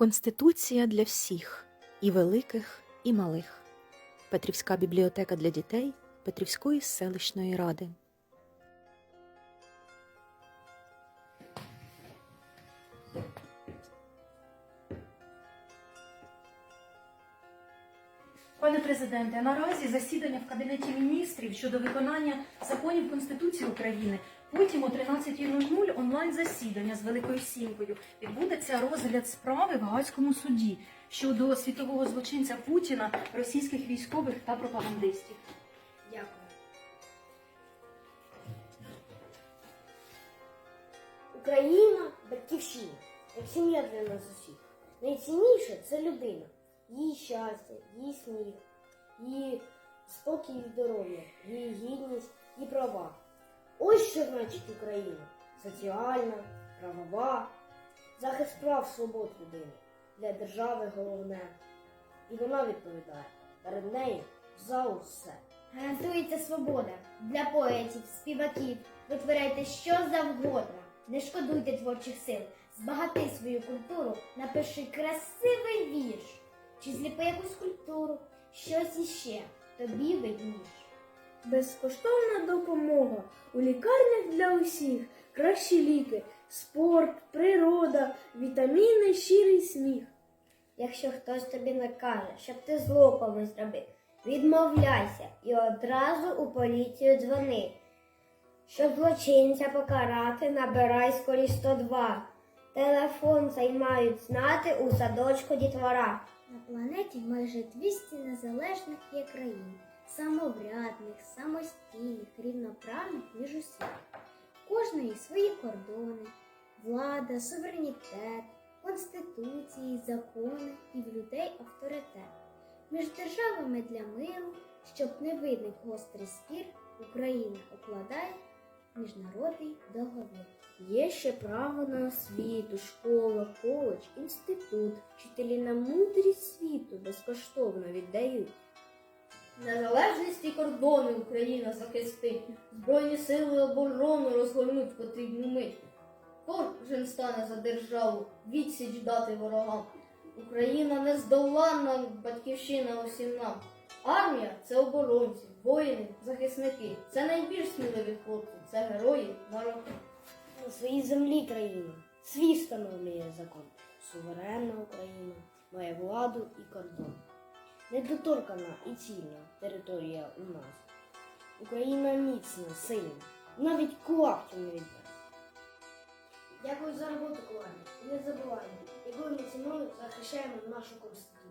Конституція для всіх і великих, і малих. Петрівська бібліотека для дітей Петрівської селищної ради. Пане президенте, наразі засідання в Кабінеті міністрів щодо виконання законів Конституції України. Потім о 13.00 онлайн засідання з Великою Сімкою відбудеться розгляд справи в Гаазькому суді щодо світового злочинця Путіна, російських військових та пропагандистів. Дякую. Україна батьківщина, як сім'я для нас усіх. Найцінніше це людина, її щастя, її сміх, її спокій і здоров'я, її гідність і права. Ось що значить Україна соціальна, правова, захист прав свобод людини для держави головне. І вона відповідає перед нею за усе. Гарантується свобода для поетів, співаків. Витворяйте що завгодно. Не шкодуйте творчих сил. Збагати свою культуру, напиши красивий вірш. Чи зліпи якусь культуру, щось іще тобі видніш. Безкоштовна допомога у лікарнях для усіх, кращі ліки, спорт, природа, вітаміни, щирий сміх. Якщо хтось тобі накаже, щоб ти зло комусь зробив, відмовляйся і одразу у поліцію дзвони. Щоб злочинця покарати, набирай скорі 102. Телефон цей мають знати у садочку дітвора. На планеті майже 200 незалежних є країн, самоврядних, самостійних, рівноправних між усіх. Кожної свої кордони, влада, суверенітет, конституції, закони і в людей авторитет. Між державами для миру, щоб не виник гострий спір, Україна укладає міжнародний договір. Є ще право на освіту, школа, коледж, інститут. Вчителі на мудрість світу безкоштовно віддають. Незалежність і кордони Україна захистить, Збройні сили оборону розгорнуть потрібну мить. Кожен стане за державу, відсіч дати ворогам. Україна нездоланна батьківщина усім нам. Армія це оборонці, воїни, захисники. Це найбільш сміливі хлопці, це герої народу. На своїй землі країна, свій встановлює закон. Суверенна Україна має владу і кордон. Недоторкана і цільна територія у нас. Україна міцна, сильна, навіть кулак не віддасть. Дякую за роботу, колеги. І не забувайте, якою ми ціною захищаємо нашу конституцію.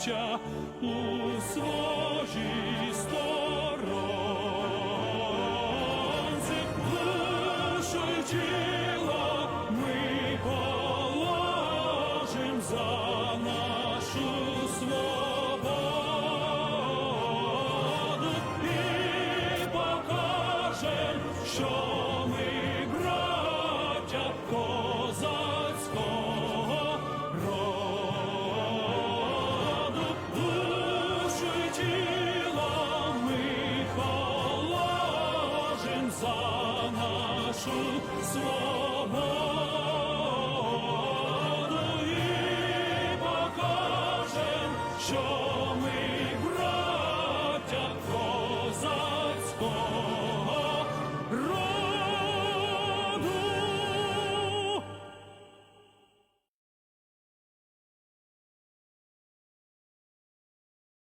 браття, у своїй сторонці, свободу і покажем, що